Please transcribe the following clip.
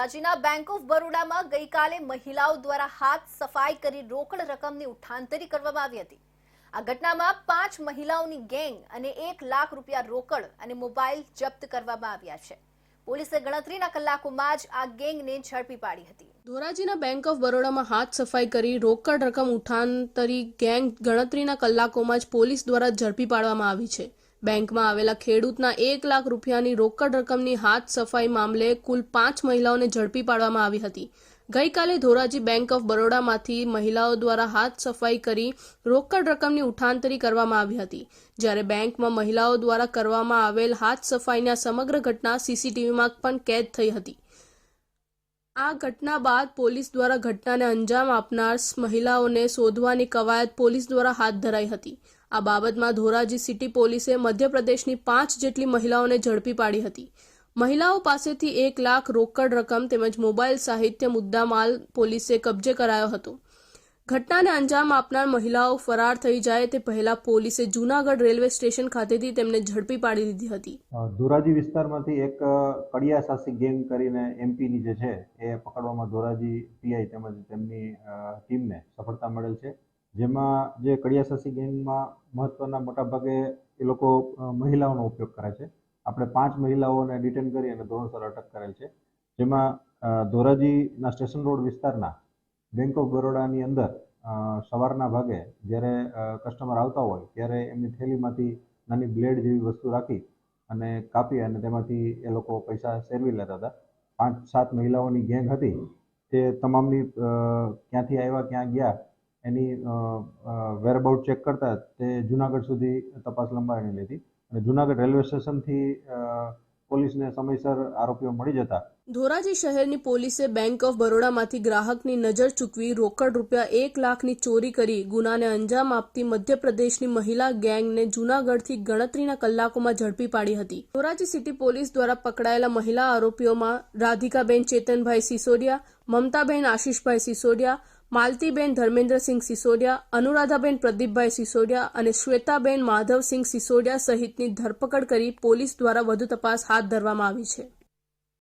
રાજ્યના bank of બરોડામાં ગઈકાલે મહિલાઓ દ્વારા હાથ સફાઈ કરી રોકડ રકમની ઉઠાંતરી કરવામાં આવી હતી. આ ઘટનામાં પાંચ મહિલાઓની ગેંગ અને એક લાખ રૂપિયા રોકડ અને મોબાઈલ જપ્ત કરવામાં આવ્યા છે. પોલીસે ગણતરીના કલાકોમાં જ આ ગેંગને ઝડપી પાડી હતી. ધોરાજીના બેંક ઓફ બરોડામાં હાથ સફાઈ કરી રોકડ રકમ ઉઠાંતરી ગેંગ ગણતરીના કલાકોમાં જ પોલીસ દ્વારા ઝડપી પાડવામાં આવી છે. બેંકમાં આવેલા ખેડૂતના એક લાખ રૂપિયાની રોકડ રકમની હાથ સફાઈ મામલે કુલ પાંચ મહિલાઓને ઝડપી પાડવામાં આવી હતી. ગઈકાલે ધોરાજી બેંક ઓફ બરોડામાંથી મહિલાઓ દ્વારા હાથ સફાઈ કરી રોકડ રકમની ઉઠાંતરી કરવામાં આવી હતી. જ્યારે બેંકમાં મહિલાઓ દ્વારા કરવામાં આવેલ હાથ સફાઈની આ સમગ્ર ઘટના સીસીટીવીમાં પણ કેદ થઈ હતી. આ ઘટના બાદ પોલીસ દ્વારા ઘટનાને અંજામ આપનાર મહિલાઓને શોધવાની કવાયત પોલીસ દ્વારા હાથ ધરાઈ હતી. આ બાબતમાં ધોરાજી સિટી પોલીસે મધ્યપ્રદેશની પાંચ જેટલી મહિલાઓને ઝડપી પાડી હતી. મહિલાઓ પાસેથી એક લાખ રોકડ રકમ તેમજ મોબાઈલ સાહિત્ય મુદ્દામાલ પોલીસે કબજે કરાયો હતો. ઘટનાને અંજામ આપનાર મહિલાઓ ફરાર થઈ જાય તે પહેલા પોલીસે જૂનાગઢ રેલવે સ્ટેશન ખાતેથી તેમને ઝડપી પાડી દીધી હતી. ધોરાજી વિસ્તારમાંથી એક કડિયા સાસી ગેંગ કરીને એમપીની જે છે, એ પકડવામાં ધોરાજી પીઆઈ તેમજ તેમની ટીમને સફળતા મળેલ છે. જેમાં જે કડિયાસાસી ગેંગમાં મહત્વના મોટાભાગે એ લોકો મહિલાઓનો ઉપયોગ કરે છે. આપણે પાંચ મહિલાઓને ડિટેન કરી અને ધોરણસર અટક કરેલ છે. જેમાં ધોરાજીના સ્ટેશન રોડ વિસ્તારના બેંક ઓફ બરોડાની અંદર સવારના ભાગે જ્યારે કસ્ટમર આવતા હોય ત્યારે એમની થેલીમાંથી નાની બ્લેડ જેવી વસ્તુ રાખી અને કાપી અને તેમાંથી એ લોકો પૈસા સેરવી લેતા હતા. પાંચ સાત મહિલાઓની ગેંગ હતી. તે તમામની ક્યાંથી આવ્યા, ક્યાં ગયા એની વેરબાઉટ ચેક કરતા તે જુનાગઢ સુધી તપાસ લંબાવીને લીધી અને જુનાગઢ રેલવે સ્ટેશનથી પોલીસને સમયસર આરોપીઓ મળી જતા. ધોરાજી શહેરની પોલીસે બેંક ઓફ બરોડામાંથી ગ્રાહકની નજર ચૂકવી રોકડ રૂપિયા એક લાખની ચોરી કરી ગુનાને અંજામ આપતી મધ્યપ્રદેશની મહિલા ગેંગને જૂનાગઢથી ગણતરીના કલાકોમાં ઝડપી પાડી હતી. ધોરાજી સિટી પોલીસ દ્વારા પકડાયેલા મહિલા આરોપીઓમાં રાધિકાબેન ચેતનભાઈ સિસોડિયા, મમતાબેન આશીષભાઈ સિસોડિયા માલતીબેન ધર્મેન્દ્રસિંહ સિસોડિયા, અનુરાધાબેન પ્રદીપભાઈ સિસોડિયા અને શ્વેતાબેન માધવસિંહ સિસોડિયા સહિતની ધરપકડ કરી પોલીસ દ્વારા વધુ તપાસ હાથ ધરવામાં આવી છે.